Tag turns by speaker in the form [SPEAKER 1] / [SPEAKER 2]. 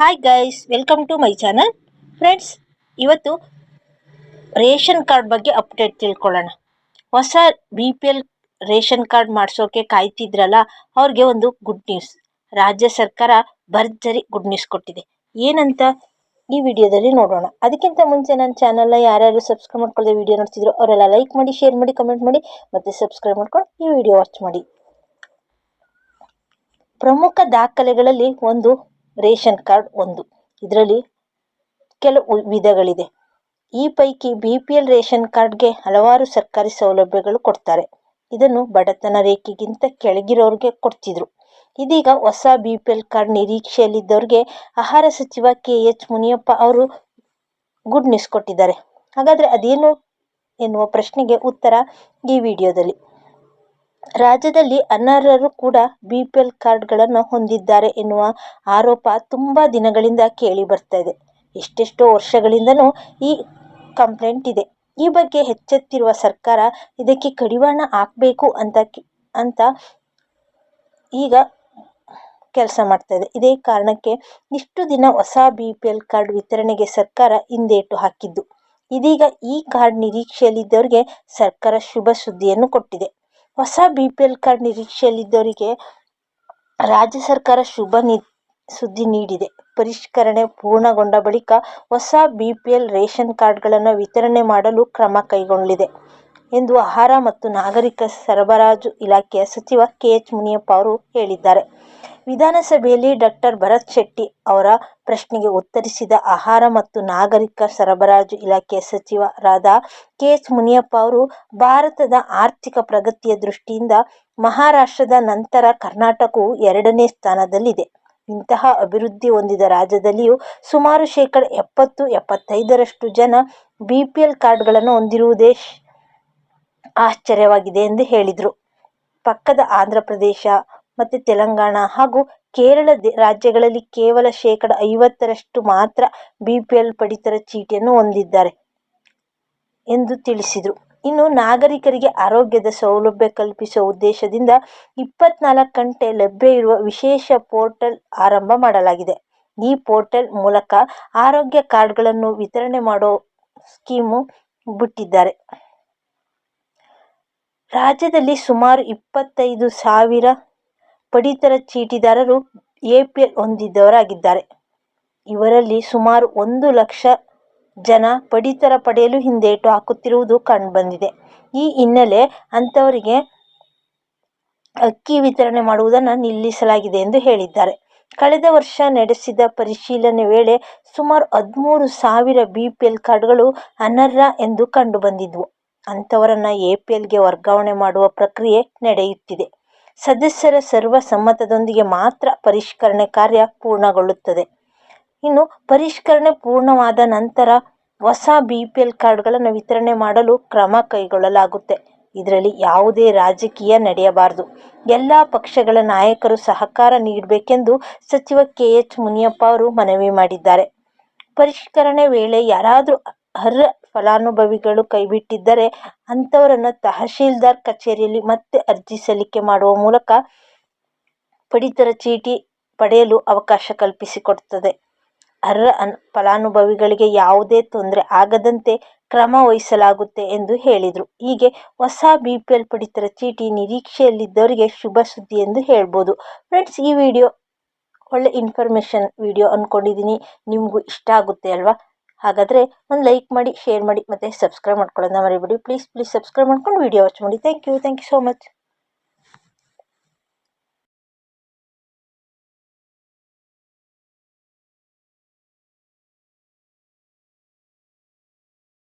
[SPEAKER 1] Hi guys welcome to my channel friends ಇವತ್ತು ration card ಬಗ್ಗೆ update ತಿಳ್ಕೊಳ್ಳೋಣ. ಹೊಸ B P L ration card ಮಾಡಿಸೋಕೆ ಕಾಯ್ತಿದ್ರಲ್ಲ, ಅವ್ರಿಗೆ ಒಂದು ಗುಡ್ ನ್ಯೂಸ್ ರಾಜ್ಯ ಸರ್ಕಾರ ಭರ್ಜರಿ ಗುಡ್ ನ್ಯೂಸ್ ಕೊಟ್ಟಿದೆ. ಏನಂತ ಈ ವಿಡಿಯೋದಲ್ಲಿ ನೋಡೋಣ. ಅದಕ್ಕಿಂತ ಮುಂಚೆ ನನ್ನ ಚಾನಲ್ನ ಯಾರ್ಯಾರು ಸಬ್ಸ್ಕ್ರೈಬ್ ಮಾಡ್ಕೊಳ್ಳದೆ ವಿಡಿಯೋ ನೋಡ್ತಿದ್ರು ಅವರೆಲ್ಲ ಲೈಕ್ ಮಾಡಿ ಶೇರ್ ಮಾಡಿ ಕಮೆಂಟ್ ಮಾಡಿ, ಮತ್ತು ಸಬ್ಸ್ಕ್ರೈಬ್ ಮಾಡ್ಕೊಂಡು ಈ ವಿಡಿಯೋ ವಾಚ್ ಮಾಡಿ. ಪ್ರಮುಖ ದಾಖಲೆಗಳಲ್ಲಿ ಒಂದು ರೇಷನ್ ಕಾರ್ಡ್ ಒಂದು. ಇದರಲ್ಲಿ ಕೆಲವು ವಿಧಗಳಿದೆ. ಈ ಪೈಕಿ ಬಿ ಪಿ ಎಲ್ ರೇಷನ್ ಕಾರ್ಡ್ಗೆ ಹಲವಾರು ಸರ್ಕಾರಿ ಸೌಲಭ್ಯಗಳು ಕೊಡ್ತಾರೆ. ಇದನ್ನು ಬಡತನ ರೇಖೆಗಿಂತ ಕೆಳಗಿರೋರಿಗೆ ಕೊಡ್ತಿದ್ರು. ಇದೀಗ ಹೊಸ ಬಿ ಪಿ ಎಲ್ ಕಾರ್ಡ್ ನಿರೀಕ್ಷೆಯಲ್ಲಿದ್ದವ್ರಿಗೆ ಆಹಾರ ಸಚಿವ ಕೆ ಎಚ್ ಮುನಿಯಪ್ಪ ಅವರು ಗುಡ್ ನ್ಯೂಸ್ ಕೊಟ್ಟಿದ್ದಾರೆ. ಹಾಗಾದರೆ ಅದೇನು ಎನ್ನುವ ಪ್ರಶ್ನೆಗೆ ಉತ್ತರ ಈ ವಿಡಿಯೋದಲ್ಲಿ. ರಾಜ್ಯದಲ್ಲಿ ಅನರ್ಹರು ಕೂಡ ಬಿಪಿಎಲ್ ಕಾರ್ಡ್ಗಳನ್ನು ಹೊಂದಿದ್ದಾರೆ ಎನ್ನುವ ಆರೋಪ ತುಂಬ ದಿನಗಳಿಂದ ಕೇಳಿ ಬರ್ತಾ ಇದೆ. ಎಷ್ಟೆಷ್ಟೋ ವರ್ಷಗಳಿಂದನೂ ಈ ಕಂಪ್ಲೇಂಟ್ ಇದೆ. ಈ ಬಗ್ಗೆ ಎಚ್ಚೆತ್ತಿರುವ ಸರ್ಕಾರ ಇದಕ್ಕೆ ಕಡಿವಾಣ ಹಾಕಬೇಕು ಅಂತ ಅಂತ ಈಗ ಕೆಲಸ ಮಾಡ್ತಾ ಇದೆ. ಇದೇ ಕಾರಣಕ್ಕೆ ಇಷ್ಟು ದಿನ ಹೊಸ ಬಿ ಪಿ ಎಲ್ ಕಾರ್ಡ್ ವಿತರಣೆಗೆ ಸರ್ಕಾರ ಹಿಂದೇಟು ಹಾಕಿದ್ದು. ಇದೀಗ ಈ ಕಾರ್ಡ್ ನಿರೀಕ್ಷೆಯಲ್ಲಿದ್ದವರಿಗೆ ಸರ್ಕಾರ ಶುಭ ಸುದ್ದಿಯನ್ನು ಕೊಟ್ಟಿದೆ. ಹೊಸ ಬಿ ಪಿ ಎಲ್ ಕಾರ್ಡ್ ನಿರೀಕ್ಷೆಯಲ್ಲಿದ್ದವರಿಗೆ ರಾಜ್ಯ ಸರ್ಕಾರ ಶುಭ ನಿ, ಸುದ್ದಿ ನೀಡಿದೆ. ಪರಿಷ್ಕರಣೆ ಪೂರ್ಣಗೊಂಡ ಬಳಿಕ ಹೊಸ ಬಿ ಪಿ ಎಲ್ ರೇಷನ್ ಕಾರ್ಡ್ಗಳನ್ನು ವಿತರಣೆ ಮಾಡಲು ಕ್ರಮ ಕೈಗೊಂಡಿದೆ ಎಂದು ಆಹಾರ ಮತ್ತು ನಾಗರಿಕ ಸರಬರಾಜು ಇಲಾಖೆಯ ಸಚಿವ ಕೆ ಎಚ್ ಮುನಿಯಪ್ಪ ಅವರು ಹೇಳಿದ್ದಾರೆ. ವಿಧಾನಸಭೆಯಲ್ಲಿ ಡಾಕ್ಟರ್ ಭರತ್ ಶೆಟ್ಟಿ ಅವರ ಪ್ರಶ್ನೆಗೆ ಉತ್ತರಿಸಿದ ಆಹಾರ ಮತ್ತು ನಾಗರಿಕ ಸರಬರಾಜು ಇಲಾಖೆಯ ಸಚಿವರಾದ ಕೆ ಎಸ್ ಮುನಿಯಪ್ಪ ಅವರು, ಭಾರತದ ಆರ್ಥಿಕ ಪ್ರಗತಿಯ ದೃಷ್ಟಿಯಿಂದ ಮಹಾರಾಷ್ಟ್ರದ ನಂತರ ಕರ್ನಾಟಕವು ಎರಡನೇ ಸ್ಥಾನದಲ್ಲಿದೆ. ಇಂತಹ ಅಭಿವೃದ್ಧಿ ಹೊಂದಿದ ರಾಜ್ಯದಲ್ಲಿಯೂ ಸುಮಾರು ಶೇಕಡ ಎಪ್ಪತ್ತು, ಎಪ್ಪತ್ತೈದರಷ್ಟು ಜನ ಬಿ ಪಿ ಎಲ್ ಕಾರ್ಡ್ಗಳನ್ನು ಹೊಂದಿರುವುದೇ ಆಶ್ಚರ್ಯವಾಗಿದೆ ಎಂದು ಹೇಳಿದರು. ಪಕ್ಕದ ಆಂಧ್ರ ಪ್ರದೇಶ ಮತ್ತು ತೆಲಂಗಾಣ ಹಾಗೂ ಕೇರಳ ರಾಜ್ಯಗಳಲ್ಲಿ ಕೇವಲ ಶೇಕಡ ಐವತ್ತರಷ್ಟು ಮಾತ್ರ ಬಿ ಪಿ ಎಲ್ ಪಡಿತರ ಚೀಟಿಯನ್ನು ಹೊಂದಿದ್ದಾರೆ ಎಂದು ತಿಳಿಸಿದರು. ಇನ್ನು ನಾಗರಿಕರಿಗೆ ಆರೋಗ್ಯದ ಸೌಲಭ್ಯ ಕಲ್ಪಿಸುವ ಉದ್ದೇಶದಿಂದ ಇಪ್ಪತ್ನಾಲ್ಕು ಗಂಟೆ ಲಭ್ಯ ಇರುವ ವಿಶೇಷ ಪೋರ್ಟಲ್ ಆರಂಭ ಮಾಡಲಾಗಿದೆ. ಈ ಪೋರ್ಟಲ್ ಮೂಲಕ ಆರೋಗ್ಯ ಕಾರ್ಡ್ಗಳನ್ನು ವಿತರಣೆ ಮಾಡೋ ಸ್ಕೀಮು ಬಿಟ್ಟಿದ್ದಾರೆ. ರಾಜ್ಯದಲ್ಲಿ ಸುಮಾರು ಇಪ್ಪತ್ತೈದು ಸಾವಿರ ಪಡಿತರ ಚೀಟಿದಾರರು ಎಪಿಎಲ್ ಹೊಂದಿದ್ದವರಾಗಿದ್ದಾರೆ ಇವರಲ್ಲಿ ಸುಮಾರು ಒಂದು ಲಕ್ಷ ಜನ ಪಡಿತರ ಪಡೆಯಲು ಹಿಂದೇಟು ಹಾಕುತ್ತಿರುವುದು ಕಂಡುಬಂದಿದೆ. ಈ ಹಿನ್ನೆಲೆ ಅಂಥವರಿಗೆ ಅಕ್ಕಿ ವಿತರಣೆ ಮಾಡುವುದನ್ನು ನಿಲ್ಲಿಸಲಾಗಿದೆ ಎಂದು ಹೇಳಿದ್ದಾರೆ. ಕಳೆದ ವರ್ಷ ನಡೆಸಿದ ಪರಿಶೀಲನೆ ವೇಳೆ ಸುಮಾರು ಹದಿಮೂರು ಸಾವಿರ ಬಿ ಪಿ ಎಲ್ ಕಾರ್ಡ್ಗಳು ಅನರ್ಹ ಎಂದು ಕಂಡುಬಂದಿದ್ವು. ಅಂಥವರನ್ನು ಎ ಪಿ ಎಲ್ಗೆ ವರ್ಗಾವಣೆ ಮಾಡುವ ಪ್ರಕ್ರಿಯೆ ನಡೆಯುತ್ತಿದೆ. ಸದಸ್ಯರ ಸರ್ವ ಸಮ್ಮತದೊಂದಿಗೆ ಮಾತ್ರ ಪರಿಷ್ಕರಣೆ ಕಾರ್ಯ ಪೂರ್ಣಗೊಳ್ಳುತ್ತದೆ. ಇನ್ನು ಪರಿಷ್ಕರಣೆ ಪೂರ್ಣವಾದ ನಂತರ ಹೊಸ ಬಿ ಪಿ ಎಲ್ ಕಾರ್ಡ್ಗಳನ್ನು ವಿತರಣೆ ಮಾಡಲು ಕ್ರಮ ಕೈಗೊಳ್ಳಲಾಗುತ್ತೆ. ಇದರಲ್ಲಿ ಯಾವುದೇ ರಾಜಕೀಯ ನಡೆಯಬಾರದು. ಎಲ್ಲ ಪಕ್ಷಗಳ ನಾಯಕರು ಸಹಕಾರ ನೀಡಬೇಕೆಂದು ಸಚಿವ ಕೆ ಎಚ್ ಮುನಿಯಪ್ಪ ಅವರು ಮನವಿ ಮಾಡಿದ್ದಾರೆ. ಪರಿಷ್ಕರಣೆ ವೇಳೆ ಯಾರಾದರೂ ಅರ್ಹ ಫಲಾನುಭವಿಗಳು ಕೈಬಿಟ್ಟಿದ್ದರೆ ಅಂಥವರನ್ನು ತಹಶೀಲ್ದಾರ್ ಕಚೇರಿಯಲ್ಲಿ ಮತ್ತೆ ಅರ್ಜಿ ಸಲ್ಲಿಕೆ ಮಾಡುವ ಮೂಲಕ ಪಡಿತರ ಚೀಟಿ ಪಡೆಯಲು ಅವಕಾಶ ಕಲ್ಪಿಸಿಕೊಡುತ್ತದೆ. ಅರ್ಹ ಅನ್ ಫಲಾನುಭವಿಗಳಿಗೆ ಯಾವುದೇ ತೊಂದರೆ ಆಗದಂತೆ ಕ್ರಮ ವಹಿಸಲಾಗುತ್ತೆ ಎಂದು ಹೇಳಿದರು. ಹೀಗೆ ಹೊಸ ಬಿ ಪಿ ಎಲ್ ಪಡಿತರ ಚೀಟಿ ನಿರೀಕ್ಷೆಯಲ್ಲಿದ್ದವರಿಗೆ ಶುಭ ಸುದ್ದಿ ಎಂದು ಹೇಳ್ಬೋದು. ಫ್ರೆಂಡ್ಸ್, ಈ ವಿಡಿಯೋ ಒಳ್ಳೆ ಇನ್ಫಾರ್ಮೇಷನ್ ವಿಡಿಯೋ ಅಂದ್ಕೊಂಡಿದ್ದೀನಿ ನಿಮಗೂ ಇಷ್ಟ ಆಗುತ್ತೆ ಅಲ್ವಾ? ಹಾಗಾದರೆ ಒಂದು ಲೈಕ್ ಮಾಡಿ ಶೇರ್ ಮಾಡಿ ಮತ್ತು ಸಬ್ಸ್ಕ್ರೈಬ್ ಮಾಡ್ಕೊಳ್ಳೋದನ್ನ ಮರಿಬೇಡಿ. ಪ್ಲೀಸ್ ಪ್ಲೀಸ್ ಸಬ್ಸ್ಕ್ರೈಬ್ ಮಾಡ್ಕೊಂಡು ವೀಡಿಯೋ ವಾಚ್ ಮಾಡಿ. Thank you thank you so much